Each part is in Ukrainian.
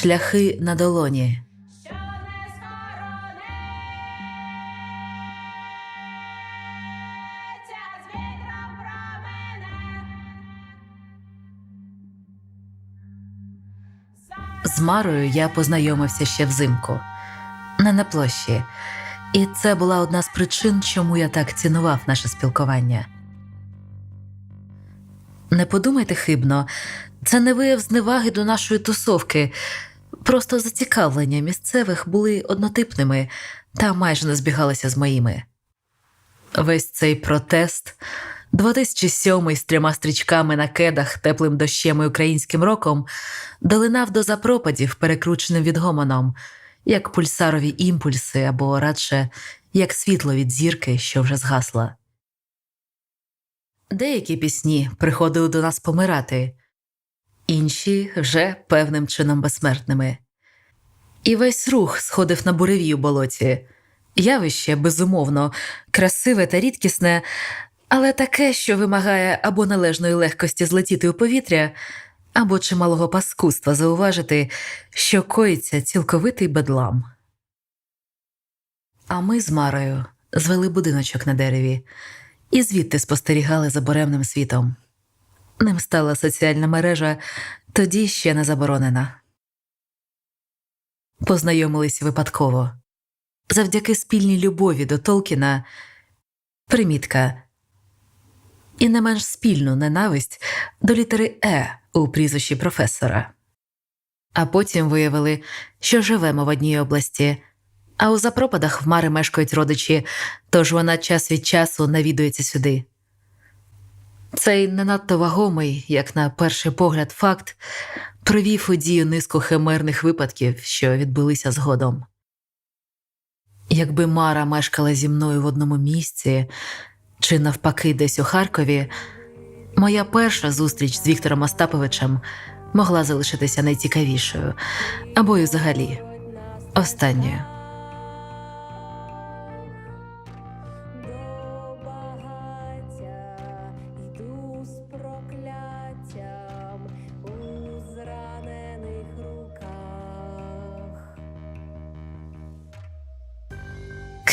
Шляхи на долоні. З Марою я познайомився ще взимку, не на площі, і це була одна з причин, чому я так цінував наше спілкування. Не подумайте хибно, це не вияв зневаги до нашої тусовки, просто зацікавлення місцевих були однотипними та майже не збігалися з моїми. Весь цей протест, 2007 з трьома стрічками на кедах, теплим дощем і українським роком, долинав до запропадів перекрученим відгомоном, як пульсарові імпульси або радше як світло від зірки, що вже згасла. Деякі пісні приходили до нас помирати, інші вже певним чином безсмертними. І весь рух сходив на буревій у болоті. Явище, безумовно, красиве та рідкісне, але таке, що вимагає або належної легкості злетіти у повітря, або чималого паскудства зауважити, що коїться цілковитий бедлам. А ми з Марою звели будиночок на дереві і звідти спостерігали за буремним світом. Ним стала соціальна мережа, тоді ще не заборонена. Познайомились випадково. Завдяки спільній любові до Толкіна примітка і не менш спільну ненависть до літери Е у прізвищі професора. А потім виявили, що живемо в одній області, а у запропадах в Мари мешкають родичі, тож вона час від часу навідується сюди. Цей не надто вагомий, як на перший погляд, факт привів у дію низку химерних випадків, що відбулися згодом. Якби Мара мешкала зі мною в одному місці, чи навпаки десь у Харкові, моя перша зустріч з Віктором Остаповичем могла залишитися найцікавішою, або й взагалі останньою.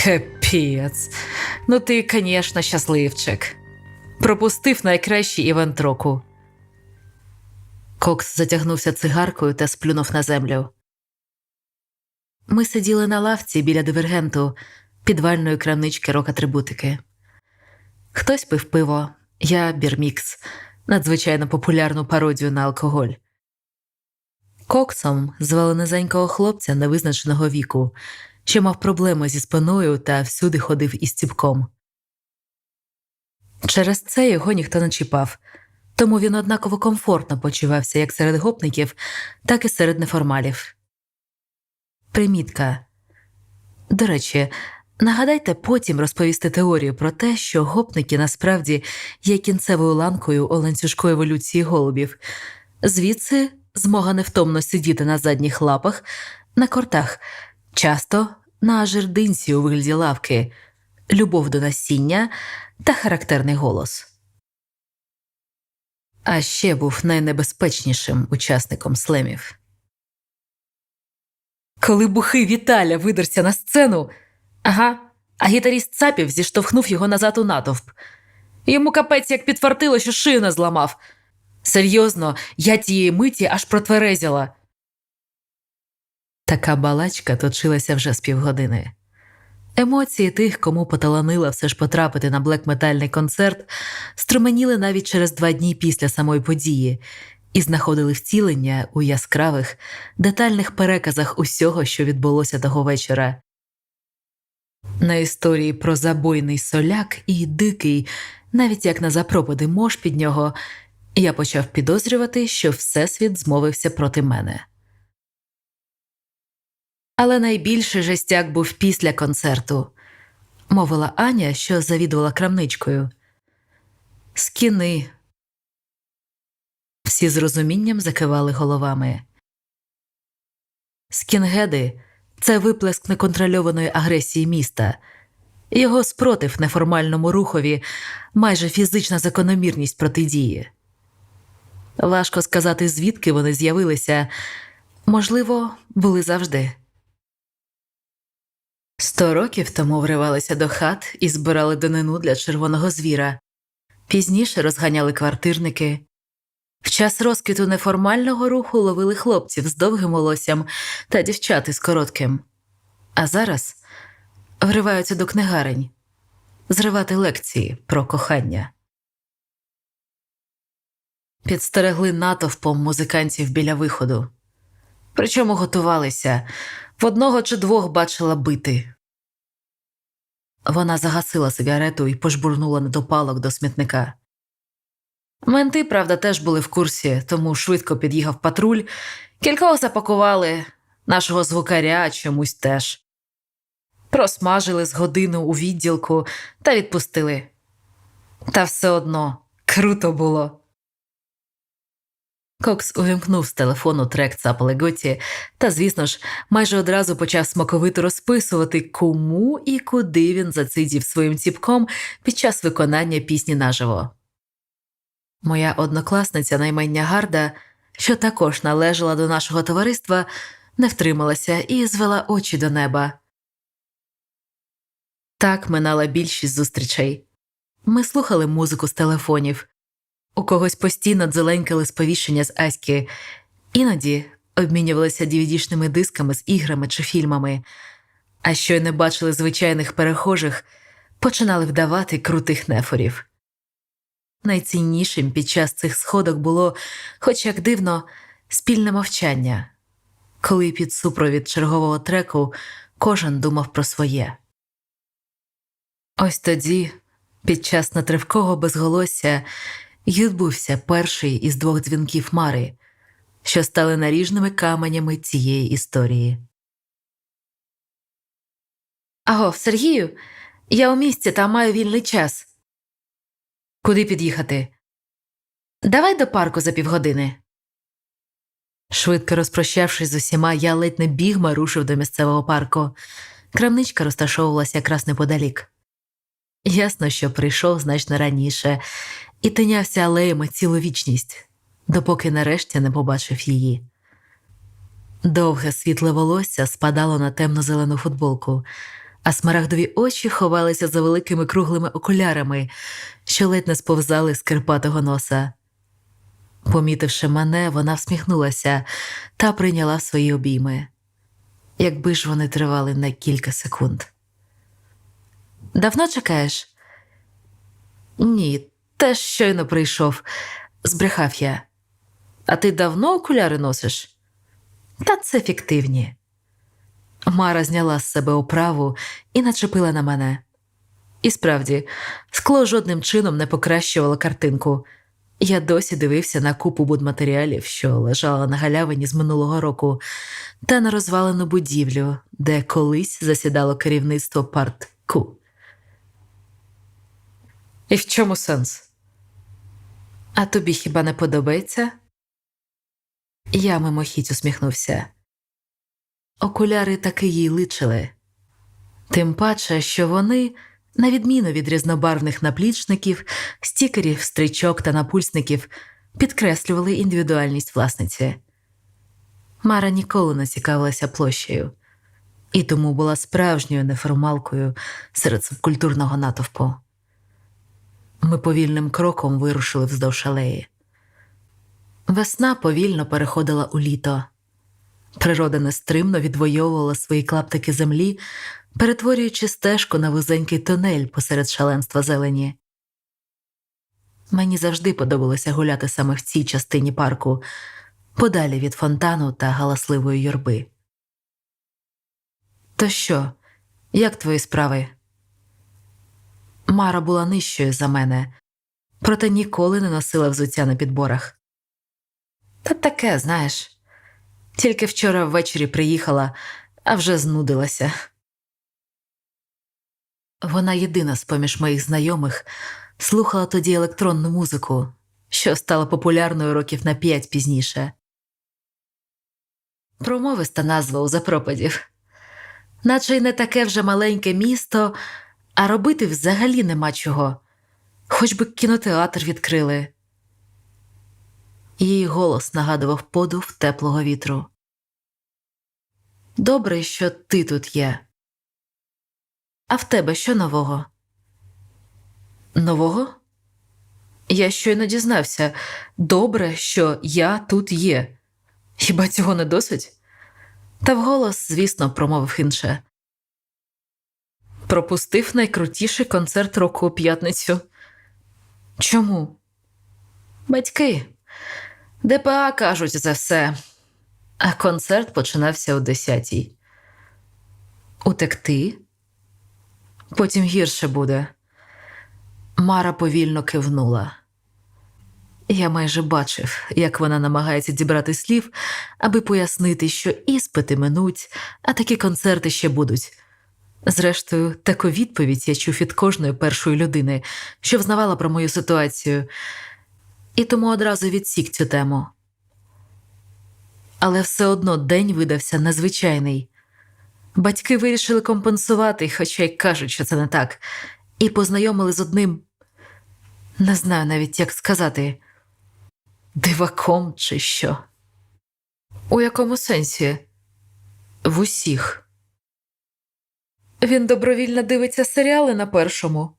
Капець. Ну ти, звісно, щасливчик. Пропустив найкращий івент року. Кокс затягнувся цигаркою та сплюнув на землю. Ми сиділи на лавці біля дивергенту підвальної крамнички рок-атрибутики. Хтось пив пиво, я бірмікс, надзвичайно популярну пародію на алкоголь. Коксом звали низенького хлопця невизначеного віку, що мав проблеми зі спиною та всюди ходив із ціпком. Через це його ніхто не чіпав, тому він однаково комфортно почувався як серед гопників, так і серед неформалів. Примітка. До речі, нагадайте потім розповісти теорію про те, що гопники насправді є кінцевою ланкою у ланцюжку еволюції голубів, звідси змога невтомно сидіти на задніх лапах, на кортах, часто на жердинці у вигляді лавки, любов до насіння та характерний голос. А ще був найнебезпечнішим учасником слемів. Коли бухий Віталя видерся на сцену, ага, а гітаріст цапів зіштовхнув його назад у натовп. Йому капець як підфартило, що шию не зламав. Серйозно, я тієї миті аж протверезіла. Така балачка точилася вже з півгодини. Емоції тих, кому поталанило все ж потрапити на блекметальний концерт, струменіли навіть через два дні після самої події і знаходили втілення у яскравих, детальних переказах усього, що відбулося того вечора. На історії про забойний соляк і дикий, навіть як на запропади мож під нього, я почав підозрювати, що Всесвіт змовився проти мене. Але найбільший жестяк був після концерту, мовила Аня, що завідувала крамничкою. Скіни. Всі з розумінням закивали головами. Скінгеди це виплеск неконтрольованої агресії міста, його спротив неформальному рухові, майже фізична закономірність протидії. Важко сказати, звідки вони з'явилися, Можливо, були завжди. Сто років тому вривалися до хат і збирали данину для червоного звіра. Пізніше розганяли квартирники. В час розквіту неформального руху ловили хлопців з довгим волоссям та дівчат із коротким. А зараз вриваються до книгарень зривати лекції про кохання. Підстерегли натовпом музикантів біля виходу. Причому готувалися в одного чи двох бачила бити. Вона загасила сигарету і пожбурнула недопалок до смітника. Менти, правда, теж були в курсі, тому швидко під'їхав патруль, кількох запакували, нашого звукаря чомусь теж. Просмажили з годину у відділку та відпустили. Та все одно круто було. Кокс увімкнув з телефону трек Цапали Готі та, звісно ж, майже одразу почав смаковито розписувати, кому і куди він зацидів своїм ціпком під час виконання пісні наживо. Моя однокласниця наймення Гарда, що також належала до нашого товариства, не втрималася і звела очі до неба. Так минала більшість зустрічей. Ми слухали музику з телефонів. У когось постійно дзеленькали сповіщення з Аськи, іноді обмінювалися dvd дисками з іграми чи фільмами, а що й не бачили звичайних перехожих, починали вдавати крутих нефорів. Найціннішим під час цих сходок було, хоч як дивно, спільне мовчання, коли під супровід чергового треку кожен думав про своє. Ось тоді, під час натривкого безголосся, відбувся перший із двох дзвінків Мари, що стали наріжними каменями цієї історії. Агов, Сергію, я у місті та маю вільний час. Куди під'їхати? Давай до парку за півгодини. Швидко розпрощавшись з усіма, я ледь не бігма рушив до місцевого парку. Крамничка розташовувалася якраз неподалік. Ясно, що прийшов значно раніше і тинявся алеями цілу вічність, допоки нарешті не побачив її. Довге світле волосся спадало на темно-зелену футболку, а смарагдові очі ховалися за великими круглими окулярами, що ледь не сповзали з кирпатого носа. Помітивши мене, вона всміхнулася та прийняла свої обійми, якби ж вони тривали на кілька секунд. Давно чекаєш? Ні, теж щойно прийшов, збрехав я. А ти давно окуляри носиш? Та це фіктивні. Мара зняла з себе оправу і начепила на мене. І справді, скло жодним чином не покращувало картинку. Я досі дивився на купу будматеріалів, що лежала на галявині з минулого року, та на розвалену будівлю, де колись засідало керівництво партку. І в чому сенс? А тобі хіба не подобається? Я мимохідь усміхнувся. Окуляри таки їй личили. Тим паче, що вони, на відміну від різнобарвних наплічників, стікерів, стрічок та напульсників, підкреслювали індивідуальність власниці. Мара ніколи не цікавилася площею, і тому була справжньою неформалкою серед субкультурного натовпу. Ми повільним кроком вирушили вздовж алеї. Весна повільно переходила у літо. Природа нестримно відвоювала свої клаптики землі, перетворюючи стежку на вузенький тунель посеред шаленства зелені. Мені завжди подобалося гуляти саме в цій частині парку, подалі від фонтану та галасливої юрби. То що, як твої справи? Мара була нижчою за мене, проте ніколи не носила взуття на підборах. Та таке, знаєш, тільки вчора ввечері приїхала, а вже знудилася. Вона єдина з поміж моїх знайомих слухала тоді електронну музику, що стала популярною років на п'ять пізніше. Промовиста назва у запропадів, наче й не таке вже маленьке місто, а робити взагалі нема чого, хоч би кінотеатр відкрили. Її голос нагадував подув теплого вітру. Добре, що ти тут є. А в тебе що нового? Нового? Я щойно дізнався. Добре, що я тут є. Хіба цього не досить? Та вголос, звісно, промовив інше. Пропустив найкрутіший концерт року у п'ятницю. Чому? Батьки. ДПА кажуть за все. А концерт починався о десятій. Утекти? Потім гірше буде. Мара повільно кивнула. Я майже бачив, як вона намагається дібрати слів, аби пояснити, що іспити минуть, а такі концерти ще будуть. Зрештою, таку відповідь я чув від кожної першої людини, що взнавала про мою ситуацію, і тому одразу відсік цю тему. Але все одно день видався незвичайний. Батьки вирішили компенсувати, хоча й кажуть, що це не так, і познайомили з одним, не знаю навіть, як сказати, диваком чи що. У якому сенсі? В усіх. Він добровільно дивиться серіали на першому.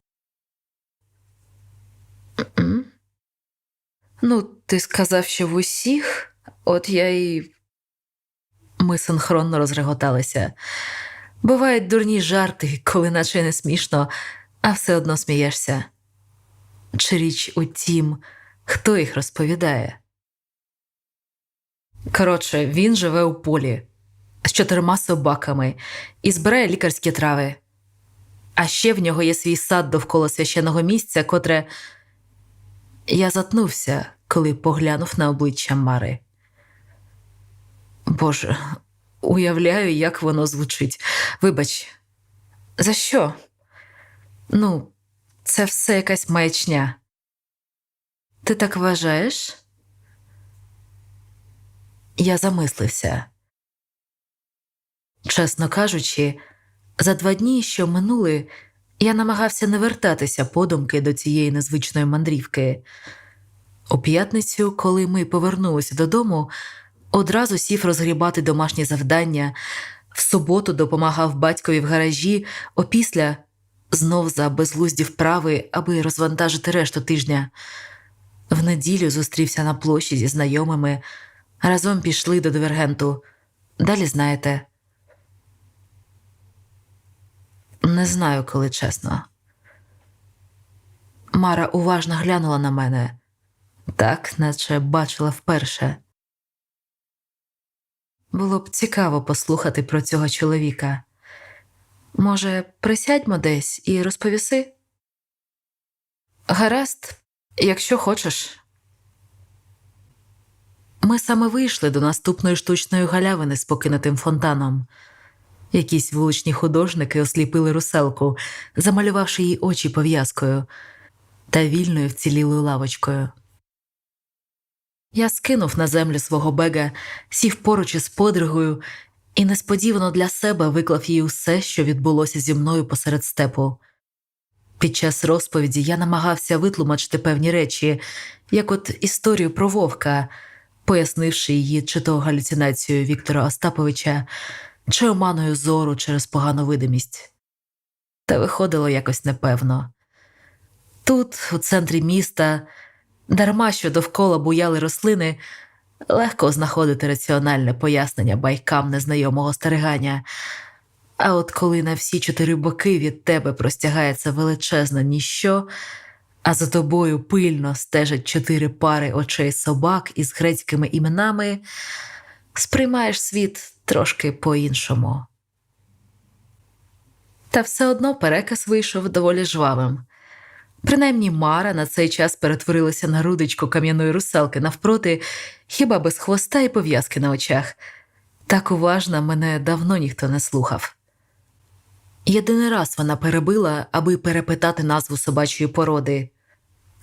Ну, ти сказав, що в усіх, от я і. Ми синхронно розреготалися. Бувають дурні жарти, коли наче не смішно, а все одно смієшся. Чи річ у тім, хто їх розповідає? Коротше, він живе у полі з чотирма собаками і збирає лікарські трави. А ще в нього є свій сад довкола священного місця, котре я затнувся, коли поглянув на обличчя Мари. Боже, уявляю, як воно звучить. Вибач, за що? Ну, це все якась маячня. Ти так вважаєш? Я замислився. Чесно кажучи, за два дні, що минули, я намагався не вертатися подумки до цієї незвичної мандрівки. У п'ятницю, коли ми повернулися додому, одразу сів розгрібати домашні завдання, в суботу допомагав батькові в гаражі, опісля знов за безглузді вправи, аби розвантажити решту тижня. В неділю зустрівся на площі зі знайомими, разом пішли до дивергенту. Далі знаєте. Не знаю, коли чесно. Мара уважно глянула на мене, так, наче бачила вперше. Було б цікаво послухати про цього чоловіка. Може, присядьмо десь і розповіси? Гаразд, якщо хочеш. Ми саме вийшли до наступної штучної галявини з покинутим фонтаном. Якісь вуличні художники осліпили руселку, замалювавши їй очі пов'язкою та вільною вцілілою лавочкою. Я скинув на землю свого бега, сів поруч із подругою і несподівано для себе виклав їй усе, що відбулося зі мною посеред степу. Під час розповіді я намагався витлумачити певні речі, як от історію про вовка, пояснивши її чи то галюцинацією Віктора Остаповича, чи оманою зору через погану видимість. Та виходило якось непевно. Тут, у центрі міста, дарма що довкола буяли рослини, легко знаходити раціональне пояснення байкам незнайомого стерегання. А от коли на всі чотири боки від тебе простягається величезне ніщо, а за тобою пильно стежать чотири пари очей собак із грецькими іменами, сприймаєш світ трошки по-іншому. Та все одно переказ вийшов доволі жвавим. Принаймні Мара на цей час перетворилася на рудочку кам'яної руселки навпроти, хіба без хвоста і пов'язки на очах. Так уважно мене давно ніхто не слухав. Єдиний раз вона перебила, аби перепитати назву собачої породи.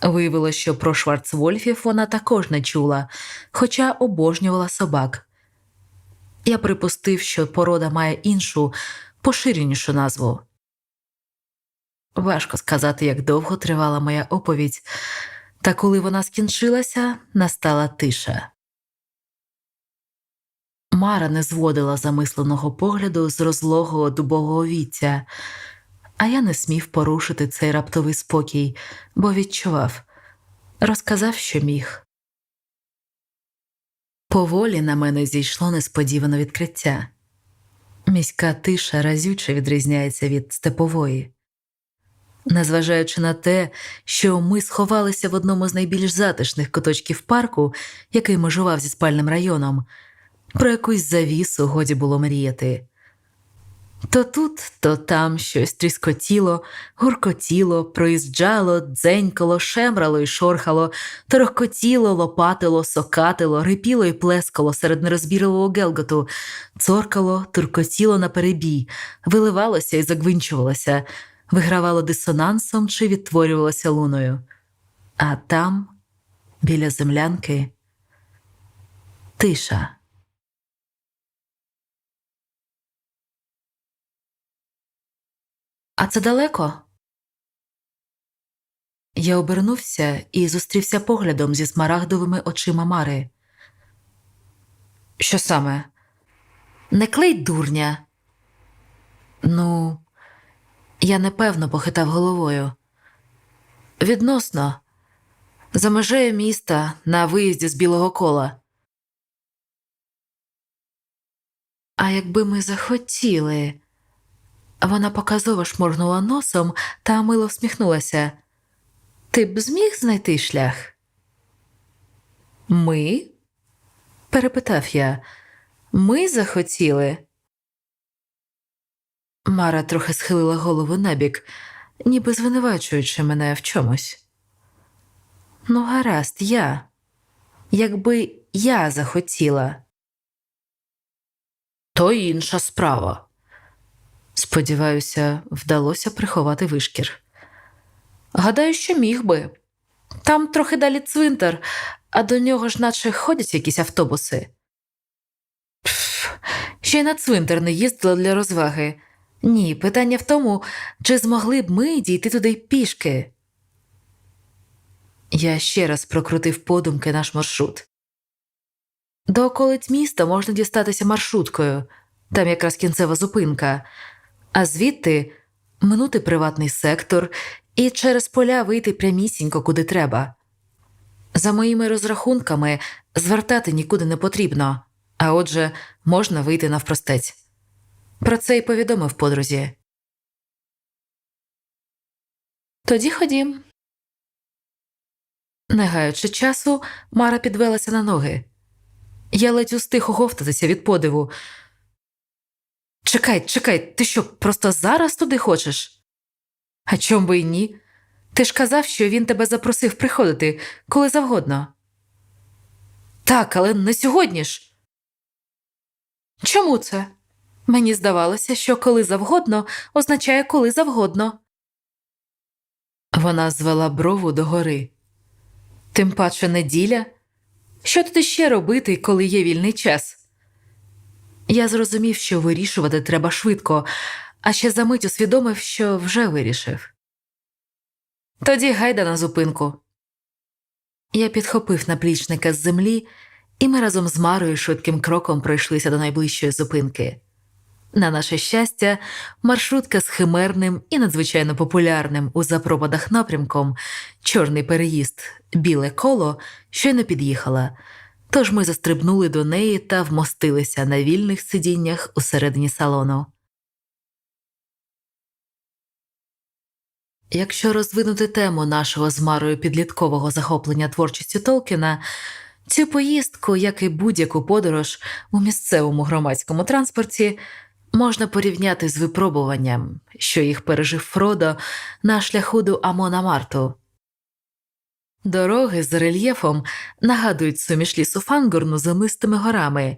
Виявилося, що про Шварцвольфів вона також не чула, хоча обожнювала собак. Я припустив, що порода має іншу, поширенішу назву. Важко сказати, як довго тривала моя оповідь, та коли вона скінчилася, настала тиша. Мара не зводила замисленого погляду з розлогого дубового віття, а я не смів порушити цей раптовий спокій, бо відчував, розказав, що міг. Поволі на мене зійшло несподіване відкриття. Міська тиша разюче відрізняється від степової. Незважаючи на те, що ми сховалися в одному з найбільш затишних куточків парку, який межував зі спальним районом, про якусь завісу годі було мріяти. То тут, то там щось тріскотіло, гуркотіло, проїжджало, дзенькало, шемрало і шорхало, торохкотіло, лопатило, сокатило, рипіло і плескало серед нерозбірливого гелготу, цоркало, туркотіло на перебій, виливалося і загвинчувалося, вигравало дисонансом чи відтворювалося луною. А там, біля землянки, тиша. А це далеко? Я обернувся і зустрівся поглядом зі смарагдовими очима Мари. Що саме? Не клей дурня. Ну, я непевно похитав головою. Відносно, за межею міста на виїзді з білого кола. А якби ми захотіли. Вона показово шморгнула носом та мило всміхнулася. Ти б зміг знайти шлях? Ми? перепитав я. Ми захотіли. Мара трохи схилила голову набік, ніби звинувачуючи мене в чомусь. Ну, гаразд, я. Якби я захотіла. То інша справа. Сподіваюся, вдалося приховати вишкір. Гадаю, що міг би. Там трохи далі цвинтар, а до нього ж наче ходять якісь автобуси. Пф, ще й на цвинтар не їздила для розваги. Ні, питання в тому, чи змогли б ми дійти туди пішки. Я ще раз прокрутив подумки наш маршрут. До околиць міста можна дістатися маршруткою, там якраз кінцева зупинка а звідти минути приватний сектор і через поля вийти прямісінько куди треба. За моїми розрахунками, звертати нікуди не потрібно, а отже, можна вийти навпростець. Про це й повідомив подрузі. Тоді ходім. Не гаючи часу, Мара підвелася на ноги. Я ледь устиг оговтатися від подиву. Чекай, чекай, ти що, просто зараз туди хочеш? А чом би й ні? Ти ж казав, що він тебе запросив приходити коли завгодно. Так, але не сьогодні ж. Чому це? Мені здавалося, що коли завгодно означає коли завгодно. Вона звела брову догори. Тим паче неділя. Що тут іще робити, коли є вільний час? Я зрозумів, що вирішувати треба швидко, а ще за мить усвідомив, що вже вирішив. Тоді гайда на зупинку. Я підхопив наплічника з землі, і ми разом з Марою швидким кроком пройшлися до найближчої зупинки. На наше щастя, маршрутка з химерним і надзвичайно популярним у запровадах напрямком чорний переїзд, біле коло щойно під'їхала. Тож ми застрибнули до неї та вмостилися на вільних сидіннях усередині салону. Якщо розвинути тему нашого з Марою підліткового захоплення творчістю Толкіна, цю поїздку, як і будь-яку подорож у місцевому громадському транспорті, можна порівняти з випробуванням, що їх пережив Фродо на шляху до Амона Марту. Дороги з рельєфом нагадують суміш лісу Фангорну з листими горами.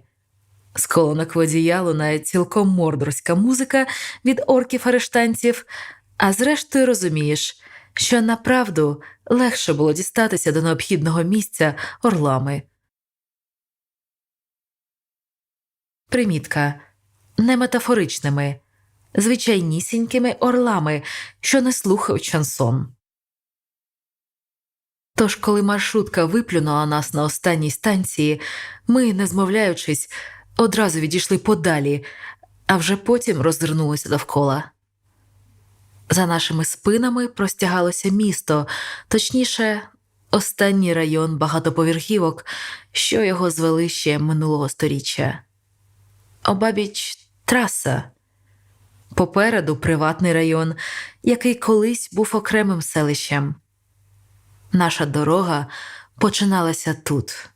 З колонок водія лунає цілком мордорська музика від орків арештанців, а зрештою розумієш, що направду легше було дістатися до необхідного місця орлами. Примітка не метафоричними, звичайнісінькими орлами, що не слухають шансон. Тож, коли маршрутка виплюнула нас на останній станції, ми, не змовляючись, одразу відійшли подалі, а вже потім розвернулися довкола. За нашими спинами простягалося місто, точніше, останній район багатоповерхівок, що його звели ще минулого сторіччя. Обабіч траса. Попереду приватний район, який колись був окремим селищем. Наша дорога починалася тут.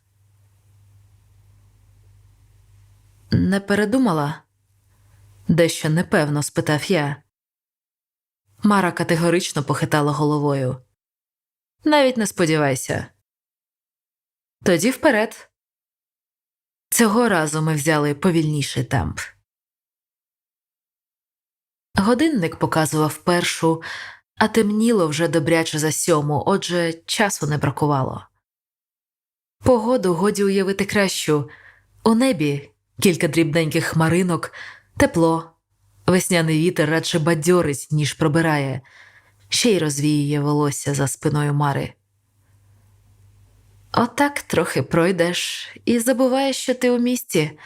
Не передумала? Дещо непевно спитав я. Мара категорично похитала головою. Навіть не сподівайся. Тоді вперед. Цього разу ми взяли повільніший темп. Годинник показував першу, а темніло вже добряче за сьому, отже, часу не бракувало. Погоду годі уявити кращу. У небі кілька дрібненьких хмаринок, тепло, весняний вітер радше бадьорить, ніж пробирає, ще й розвіює волосся за спиною Мари. Отак трохи пройдеш і забуваєш, що ти у місті,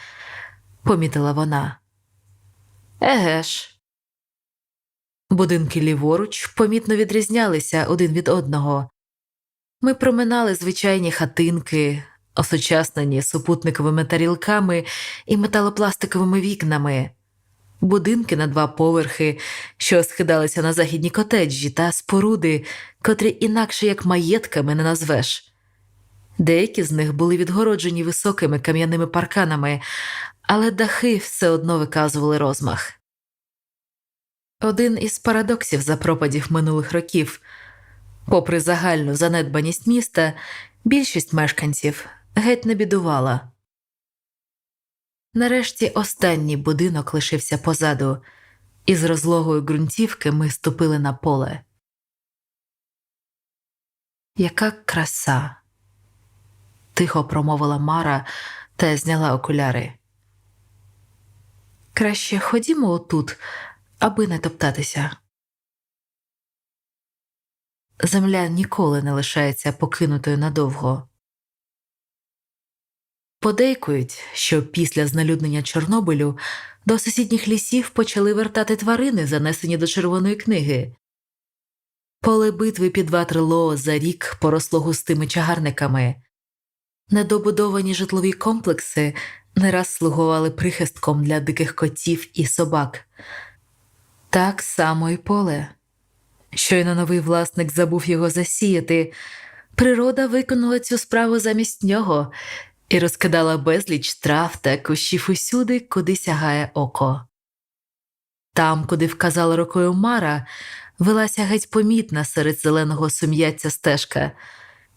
помітила вона. Еге ж. Будинки ліворуч помітно відрізнялися один від одного. Ми проминали звичайні хатинки, осучаснені супутниковими тарілками і металопластиковими вікнами, будинки на два поверхи, що схидалися на західні котеджі та споруди, котрі інакше як маєтками не назвеш. Деякі з них були відгороджені високими кам'яними парканами, але дахи все одно виказували розмах. Один із парадоксів запропадів минулих років. Попри загальну занедбаність міста, більшість мешканців геть не бідувала. Нарешті останній будинок лишився позаду, і з розлогою ґрунтівки ми ступили на поле. Яка краса! тихо промовила Мара та зняла окуляри. Краще ходімо отут, аби не топтатися. Земля ніколи не лишається покинутою надовго. Подейкують, що після знелюднення Чорнобилю до сусідніх лісів почали вертати тварини, занесені до Червоної книги. Поле битви під Ватерлоо за рік поросло густими чагарниками. Недобудовані житлові комплекси не раз слугували прихистком для диких котів і собак. Так само і поле. Щойно новий власник забув його засіяти, природа виконала цю справу замість нього і розкидала безліч трав та кущів усюди, куди сягає око. Там, куди вказала рукою Мара, велася геть помітна серед зеленого сум'яття стежка,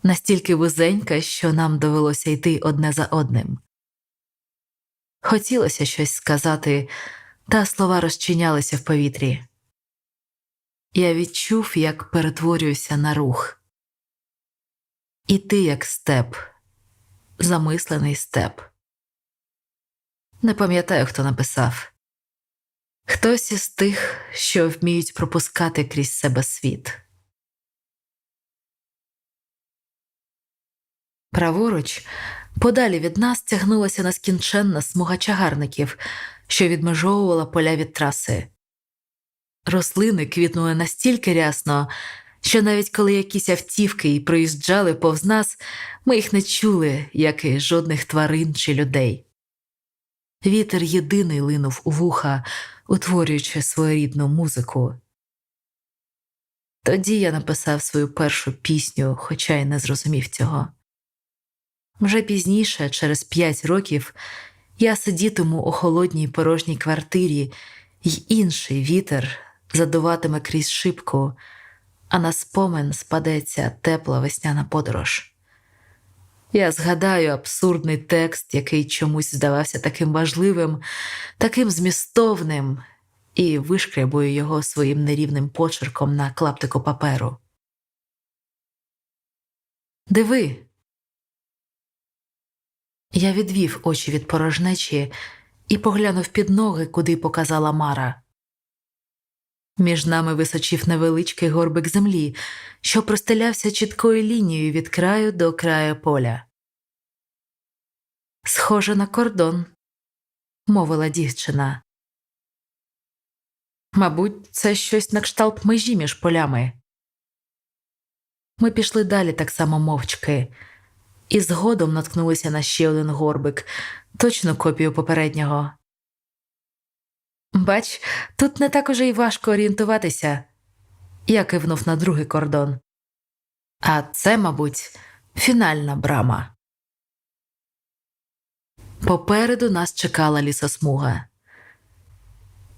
настільки вузенька, що нам довелося йти одне за одним. Хотілося щось сказати, та слова розчинялися в повітрі. Я відчув, як перетворююся на рух. І ти, як степ, замислений степ. Не пам'ятаю, хто написав хтось із тих, що вміють пропускати крізь себе світ. Праворуч, подалі від нас тягнулася нескінченна смуга чагарників, що відмежовувала поля від траси. Рослини квітнули настільки рясно, що навіть коли якісь автівки й проїжджали повз нас, ми їх не чули, як і жодних тварин чи людей. Вітер єдиний линув у вуха, утворюючи своєрідну музику. Тоді я написав свою першу пісню, хоча й не зрозумів цього. Вже пізніше, через п'ять років, я сидітиму у холодній порожній квартирі, й інший вітер задуватиме крізь шибку, а на спомин спадеться тепла весняна подорож. Я згадаю абсурдний текст, який чомусь здавався таким важливим, таким змістовним, і вишкрябую його своїм нерівним почерком на клаптику паперу. Диви. Я відвів очі від порожнечі і поглянув під ноги, куди показала Мара. Між нами височив невеличкий горбик землі, що простелявся чіткою лінією від краю до краю поля. Схоже на кордон, мовила дівчина. Мабуть, це щось на кшталт межі між полями. Ми пішли далі так само мовчки, і згодом наткнулися на ще один горбик, точну копію попереднього. Бач, тут не так уже й важко орієнтуватися. Я кивнув на другий кордон. А це, мабуть, фінальна брама. Попереду нас чекала лісосмуга.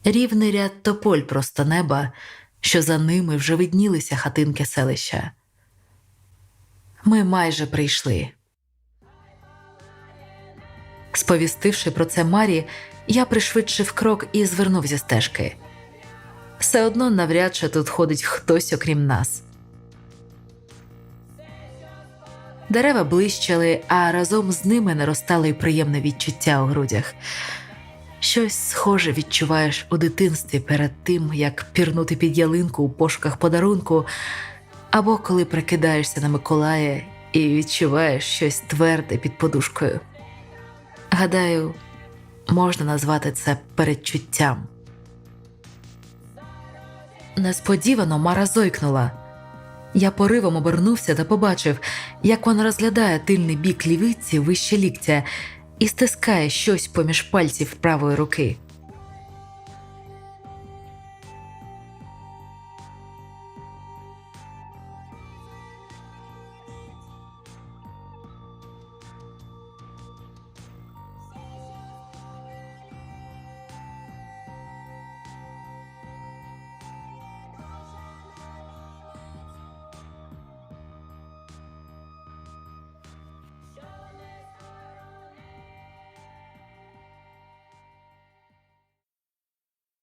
Рівний ряд тополь просто неба, що за ними вже виднілися хатинки селища. Ми майже прийшли. Сповістивши про це Марі, я пришвидшив крок і звернув зі стежки. Все одно навряд чи тут ходить хтось окрім нас. Дерева блищали, а разом з ними наростало й приємне відчуття у грудях. Щось схоже відчуваєш у дитинстві перед тим, як пірнути під ялинку у пошуках подарунку, або коли прикидаєшся на Миколая і відчуваєш щось тверде під подушкою. Гадаю, можна назвати це передчуттям. Несподівано Мара зойкнула. Я поривом обернувся та побачив, як вона розглядає тильний бік лівиці вище ліктя і стискає щось поміж пальців правої руки.